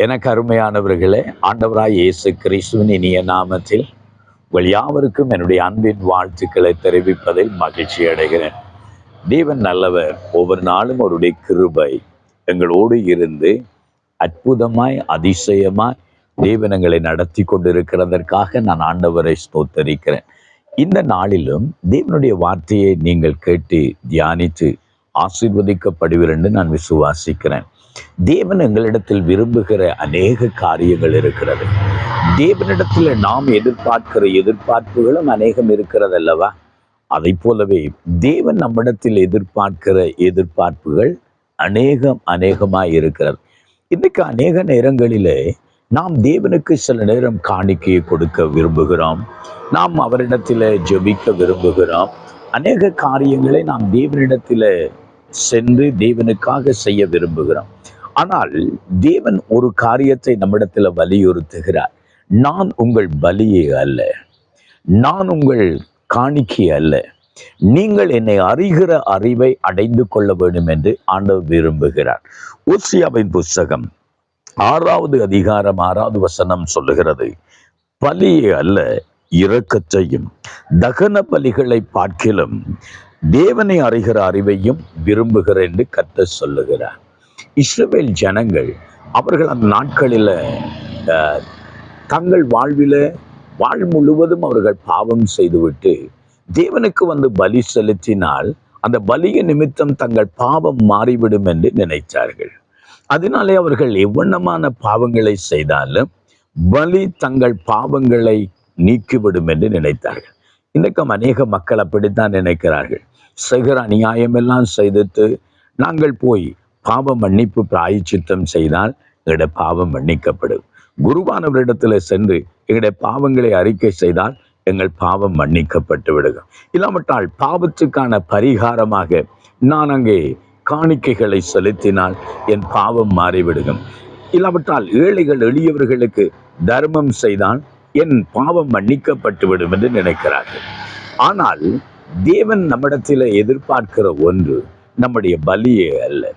எனக்கு அருமையானவர்களே ஆண்டவராய் இயேசு கிறிஸ்துவின் இனிய நாமத்தில் உங்கள் யாவருக்கும் என்னுடைய அன்பின் வாழ்த்துக்களை தெரிவிப்பதில் மகிழ்ச்சி அடைகிறேன். தேவன் நல்லவர் ஒவ்வொரு நாளும் அவருடைய கிருபை எங்களோடு இருந்து அற்புதமாய் அதிசயமாய் தேவன் எங்களை நடத்தி கொண்டிருக்கிறதற்காக நான் ஆண்டவரை ஸ்தோத்தரிக்கிறேன். இந்த நாளிலும் தேவனுடைய வார்த்தையை நீங்கள் கேட்டு தியானித்து ஆசீர்வதிக்கப்படுவீர் என்று நான் விசுவாசிக்கிறேன். தேவன் எங்களிடத்தில் விரும்புகிற அநேக காரியங்கள் இருக்கிறது. தேவனிடத்தில் நாம் எதிர்பார்க்கிற எதிர்பார்ப்புகளும் அநேகம் இருக்கிறது அல்லவா அதை போலவே தேவன் நம்மிடத்தில் எதிர்பார்க்கிற எதிர்பார்ப்புகள் அநேகம் அநேகமாய் இருக்கிறது. இன்னைக்கு அநேக நேரங்களிலே நாம் தேவனுக்கு சில நேரம் காணிக்கையை கொடுக்க விரும்புகிறோம். நாம் அவரிடத்தில் ஜெபிக்க விரும்புகிறோம். அநேக காரியங்களை நாம் தேவனிடத்தில் சென்று தேவனுக்காக செய்ய விரும்புகிறோம். ஆனால் தேவன் ஒரு காரியத்தை நம்மிடத்தில் வலியுறுத்துகிறார். நான் உங்கள் பலியே அல்ல. நான் உங்கள் காணிக்கை அல்ல. நீங்கள் என்னை அறிகிற அறிவை அடைந்து கொள்ள வேண்டும் என்று ஆண்டவர் விரும்புகிறார். ஓசியாவின் புஸ்தகம் ஆறாவது அதிகாரம் ஆறாவது வசனம் சொல்லுகிறது. பலியே அல்ல இரக்கத்தையும் தகன பலிகளை பார்க்கிலும் தேவனை அறிகிற அறிவையும் விரும்புகிற என்று கத்த சொல்லுகிறார். இஸ்ரவேல் ஜனங்கள் அவர்கள் அந்த நாட்களில் தங்கள் வாழ்வில வாழ் முழுவதும் அவர்கள் பாவம் செய்துவிட்டு தேவனுக்கு வந்து பலி செலுத்தினால் அந்த பலிய நிமித்தம் தங்கள் பாவம் மாறிவிடும் என்று நினைத்தார்கள். அதனாலே அவர்கள் எவ்வண்ணமான பாவங்களை செய்தாலும் பலி தங்கள் பாவங்களை நீக்கிவிடும் என்று நினைத்தார்கள். இன்றைக்கும் அநேக மக்கள் அப்படித்தான் நினைக்கிறார்கள். செய்கிற அநியாயமெல்லாம் செய்துட்டு நாங்கள் போய் பாவ மன்னிப்பு பிராயச்சித்தம் செய்தால் எங்களுடைய பாவம் மன்னிக்கப்படும். குருவானவரிடத்துல சென்று எங்களுடைய பாவங்களை அறிக்கை செய்தால் எங்கள் பாவம் மன்னிக்கப்பட்டு விடுகும் இல்லாமட்டால் பாவத்துக்கான பரிகாரமாக நான் அங்கே காணிக்கைகளை செலுத்தினால் என் பாவம் மாறிவிடுகும். இல்லாவிட்டால் ஏழைகள் எளியவர்களுக்கு தர்மம் செய்தால் என் பாவம் மன்னிக்கப்பட்டு விடும் என்று நினைக்கிறார்கள். ஆனால் தேவன் நம்மிடத்தில் எதிர்பார்க்கிற ஒன்று நம்முடைய பலியே அல்ல.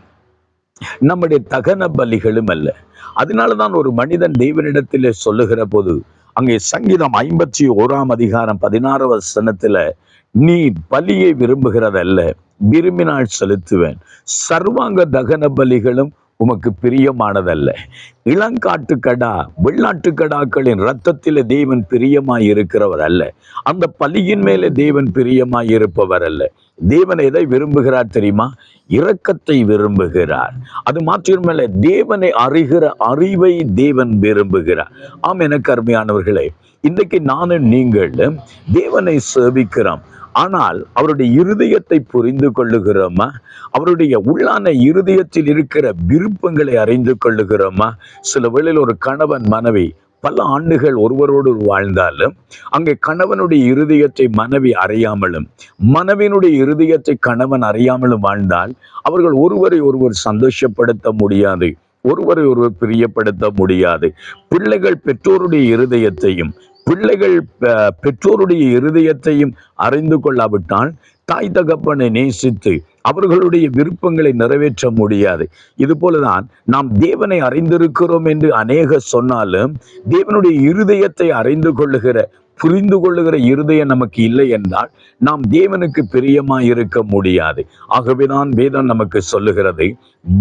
நம்முடைய தகன பலிகளும் அல்ல. அதனாலதான் ஒரு மனிதன் தேவனிடத்தில் சொல்லுகிற போது அங்கே சங்கீதம் ஐம்பத்தி ஓராம் அதிகாரம் பதினாறு வசனத்துல நீ பலியை விரும்புகிறதல்ல விரும்பினால் செலுத்துவேன். சர்வாங்க தகன பலிகளும் உமக்கு பிரியமானதல்ல. இளங்காட்டுக்கடா வெள்ளாட்டுக்கடாக்களின் ரத்தத்திலே தேவன் பிரியமாய் இருக்கிறவர் அல்ல அந்த பலியின் மேலே தேவன் பிரியமாய் இருப்பவர் அல்ல தேவன் எதை விரும்புகிறார் தெரியுமா? இரக்கத்தை விரும்புகிறார். அது மாத்திரமல்ல தேவனை அறிகிற அறிவை தேவன் விரும்புகிறார். ஆம் என கருமையானவர்களே இன்றைக்கு நானும் நீங்களும் தேவனை சேவிக்கிறோம். ஆனால் அவருடைய இருதயத்தை புரிந்து கொள்ளுகிறோமா? அவருடைய உள்ளான இருதயத்தில் இருக்கிற விருப்பங்களை அறிந்து கொள்ளுகிறோமா? சில வேளையில் ஒரு கணவன் மனைவி பல ஆண்டுகள் ஒருவரோடு வாழ்ந்தாலும் அங்கே கணவனுடைய இருதயத்தை மனைவி அறியாமலும் மனைவியினுடைய இருதயத்தை கணவன் அறியாமலும் வாழ்ந்தால் அவர்கள் ஒருவரை ஒருவர் சந்தோஷப்படுத்த முடியாது ஒருவரை ஒருவர் பிரியப்படுத்த முடியாது. பிள்ளைகள் பெற்றோருடைய இருதயத்தையும் பிள்ளைகள் பெற்றோருடைய இருதயத்தையும் அறிந்து கொள்ளாவிட்டால் தாய் தகப்பனை நேசித்து அவர்களுடைய விருப்பங்களை நிறைவேற்ற முடியாது. இது போலதான் நாம் தேவனை அறிந்திருக்கிறோம் என்று அநேக சொன்னாலும் தேவனுடைய இருதயத்தை அறிந்து கொள்ளுகிற புரிந்து கொள்ளுகிற இருதயம் நமக்கு இல்லை என்றால் நாம் தேவனுக்கு பிரியமா இருக்க முடியாது. ஆகவேதான் வேதம் நமக்கு சொல்லுகிறது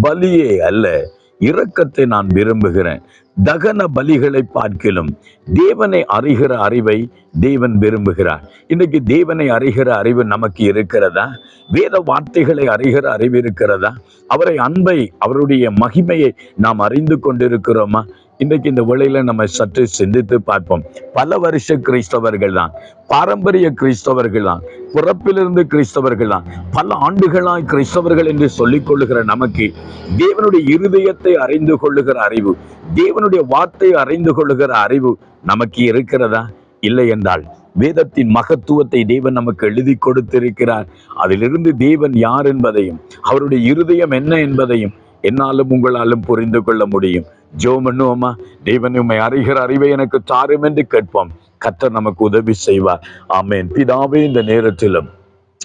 பலியே அல்ல இரக்கத்தை நான் விரும்புகிறேன். தகன பலிகளை பார்க்கிலும் தேவனை அறிகிற அறிவை தேவன் விரும்புகிறார். இன்னைக்கு தேவனை அறிகிற அறிவு நமக்கு இருக்கிறதா? வேத வார்த்தைகளை அறிகிற அறிவு இருக்கிறதா? அவரை அன்பை அவருடைய மகிமையை நாம் அறிந்து கொண்டிருக்கிறோமா? இன்றைக்கு இந்த வேளையில நம்ம சற்று சிந்தித்து பார்ப்போம். பல வருஷ கிறிஸ்தவர்கள் தான் பாரம்பரிய கிறிஸ்தவர்கள் தான் பிறப்பிலிருந்து கிறிஸ்தவர்கள் தான் பல ஆண்டுகளாய் கிறிஸ்தவர்கள் என்று சொல்லிக் கொள்ளுகிற நமக்கு தேவனுடைய இருதயத்தை அறிந்து கொள்ளுகிற அறிவு தேவனுடைய வார்த்தை அறிந்து கொள்ளுகிற அறிவு நமக்கு இருக்கிறதா? இல்லை என்றால் வேதத்தின் மகத்துவத்தை தேவன் நமக்கு எழுதி கொடுத்திருக்கிறார். அதிலிருந்து தேவன் யார் என்பதையும் அவருடைய இருதயம் என்ன என்பதையும் என்னாலும் உங்களாலும் புரிந்து கொள்ள முடியும். ஜோ பண்ணுவோமா தேவன் உண்மை அறிகிற அறிவை எனக்கு தாரும் என்று கேட்போம். கத்தர் நமக்கு உதவி செய்வார். ஆமேன். பிதாவே இந்த நேரத்திலும்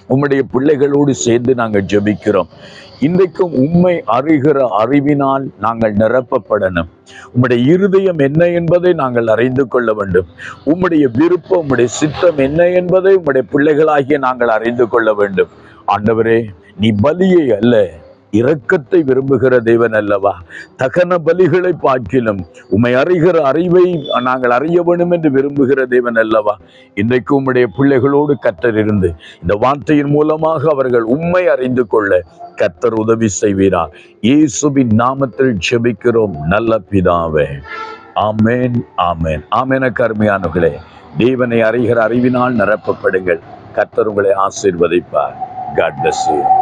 உம்முடைய பிள்ளைகளோடு சேர்ந்து நாங்கள் ஜெபிக்கிறோம். இன்றைக்கும் உண்மை அறிகிற அறிவினால் நாங்கள் நிரப்பப்படணும். உம்முடைய இருதயம் என்ன என்பதை நாங்கள் அறிந்து கொள்ள வேண்டும். உம்முடைய விருப்பம் உம்முடைய சித்தம் என்ன என்பதை உம்முடைய பிள்ளைகளாகிய நாங்கள் அறிந்து கொள்ள வேண்டும். ஆண்டவரே நீ பலியை அல்ல. இரக்கத்தை விரும்புகிற தேவன் அல்லவா? தகன பலிகளை பார்க்கிலும் உம்மை அறிகிற அறிவை நாங்கள் அறிய வேண்டும் என்று விரும்புகிற தேவன் அல்லவா? இன்றைக்கு உம்முடைய பிள்ளைகளோடு கத்தர் இருந்து இந்த வார்த்தையின் மூலமாக அவர்கள் உண்மை அறிந்து கொள்ள கத்தர் உதவி செய்வீரார் இயேசுவின் நாமத்தில் செபிக்கிறோம் நல்ல பிதாவே. ஆமேன் ஆமேன். ஆமேன கருமையானவர்களே. தேவனை அறிகிற அறிவினால் நிரப்பப்படுங்கள். கத்தர் உங்களை ஆசீர்வதிப்பார். God bless you